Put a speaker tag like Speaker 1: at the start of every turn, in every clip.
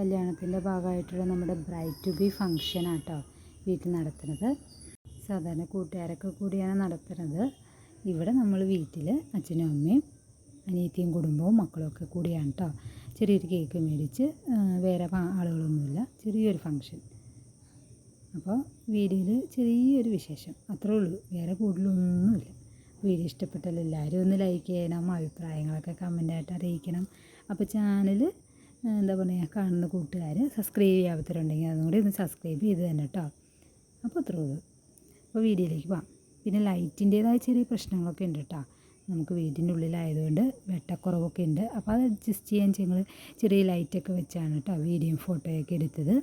Speaker 1: കല്യാണത്തിന്റെ ഭാഗമായിട്ടുള്ള നമ്മുടെ ബ്രൈറ്റ് ടു ബി ഫങ്ഷനാണ് കേട്ടോ വീട്ടിൽ നടത്തുന്നത്. സാധാരണ കൂട്ടുകാരൊക്കെ കൂടിയാണ് നടത്തുന്നത്. ഇവിടെ നമ്മൾ വീട്ടിൽ അച്ഛനും അമ്മയും അനിയത്തിയും കുടുംബവും മക്കളൊക്കെ കൂടിയാണ് കേട്ടോ ചെറിയൊരു കേക്ക് മേടിച്ച് വേറെ ആളുകളൊന്നുമില്ല. ചെറിയൊരു ഫങ്ഷൻ അപ്പോൾ വീഡിയോയിൽ ചെറിയൊരു വിശേഷം. അത്രേ ഉള്ളൂ. വേറെ കൂടുതലൊന്നുമില്ല. വീഡിയോ ഇഷ്ടപ്പെട്ടാൽ എല്ലാവരും ഒന്ന് ലൈക്ക് ചെയ്യണം അഭിപ്രായങ്ങളൊക്കെ കമന്റായിട്ട് അറിയിക്കണം. അപ്പോൾ ചാനൽ എന്താ പറയുക കാണുന്ന കൂട്ടുകാർ സബ്സ്ക്രൈബ് ചെയ്യാത്തവരുണ്ടെങ്കിൽ അതും കൂടി ഒന്ന് സബ്സ്ക്രൈബ് ചെയ്ത് തന്നെ കേട്ടോ അപ്പോൾ അത്രേ ഉള്ളൂ. അപ്പോൾ വീഡിയോയിലേക്ക് പോവാം പിന്നെ ലൈറ്റിന്റേതായ ചെറിയ പ്രശ്നങ്ങളൊക്കെ ഉണ്ട് കേട്ടോ നമുക്ക് വീടിന്റെ ഉള്ളിലായതുകൊണ്ട് വെട്ടക്കുറവൊക്കെ ഉണ്ട്. അപ്പോൾ അത് അഡ്ജസ്റ്റ് ചെയ്യാൻ ഞങ്ങൾ ചെറിയ ലൈറ്റൊക്കെ വെച്ചാണ് കേട്ടോ വീഡിയോയും ഫോട്ടോയൊക്കെ എടുത്തത്.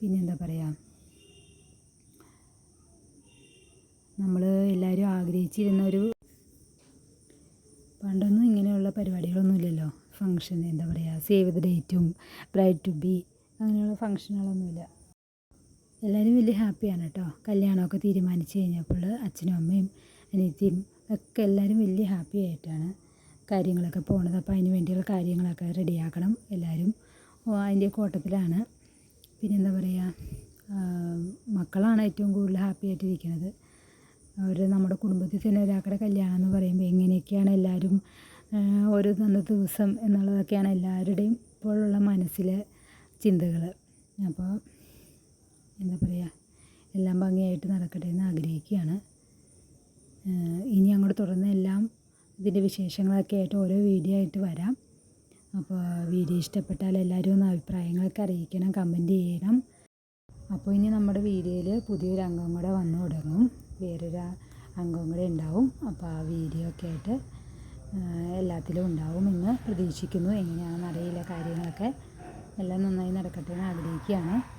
Speaker 1: പിന്നെന്താ പറയുക നമ്മൾ എല്ലാവരും ആഗ്രഹിച്ചിരുന്ന ഒരു ഫങ്ഷൻ എന്താ പറയുക സേവ് ദ ഡേറ്റും ബ്രൈഡ് ടു ബി അങ്ങനെയുള്ള ഫങ്ഷനുകളൊന്നുമില്ല എല്ലാവരും വലിയ ഹാപ്പിയാണ് കേട്ടോ കല്യാണമൊക്കെ തീരുമാനിച്ച് കഴിഞ്ഞപ്പോൾ അച്ഛനും അമ്മയും അനിയത്തിയും ഒക്കെ എല്ലാവരും വലിയ ഹാപ്പി ആയിട്ടാണ് കാര്യങ്ങളൊക്കെ പോണത്. അപ്പോൾ അതിന് വേണ്ടിയുള്ള കാര്യങ്ങളൊക്കെ റെഡിയാക്കണം എല്ലാവരും. അതിന്റെ കൂട്ടത്തിലാണ്. പിന്നെന്താ പറയുക മക്കളാണ് ഏറ്റവും കൂടുതൽ ഹാപ്പി ആയിട്ടിരിക്കുന്നത് അവർ നമ്മുടെ കുടുംബത്തിൽ തന്നെ ഒരാളുടെ കല്യാണം എന്ന് പറയുമ്പോൾ എങ്ങനെയൊക്കെയാണ് എല്ലാവരും ഓരോ തന്ന ദിവസം എന്നുള്ളതൊക്കെയാണ് എല്ലാവരുടെയും ഇപ്പോഴുള്ള മനസ്സിലെ ചിന്തകൾ. അപ്പോൾ എന്താ പറയുക എല്ലാം ഭംഗിയായിട്ട് നടക്കട്ടെ എന്ന് ആഗ്രഹിക്കുകയാണ്. ഇനി അങ്ങോട്ട് തുടർന്ന് എല്ലാം ഇതിന്റെ വിശേഷങ്ങളൊക്കെ ആയിട്ട് ഓരോ വീഡിയോ ആയിട്ട് വരാം. അപ്പോൾ വീഡിയോ ഇഷ്ടപ്പെട്ടാൽ എല്ലാവരും ഒന്ന് അഭിപ്രായങ്ങളൊക്കെ അറിയിക്കണം കമന്റ് ചെയ്യണം. അപ്പോൾ ഇനി നമ്മുടെ വീഡിയോയിൽ പുതിയൊരു അംഗം കൂടെ വന്നു തുടങ്ങും. വേറൊരു അംഗം കൂടെ ഉണ്ടാവും. അപ്പോൾ ആ വീഡിയോ ഒക്കെ ആയിട്ട് എല്ലാത്തിലും ഉണ്ടാവുമെന്ന് പ്രതീക്ഷിക്കുന്നു. എങ്ങനെയാണെന്ന് അറിയില്ല കാര്യങ്ങളൊക്കെ. എല്ലാം നന്നായി നടക്കട്ടെ എന്ന് ആഗ്രഹിക്കുകയാണ്.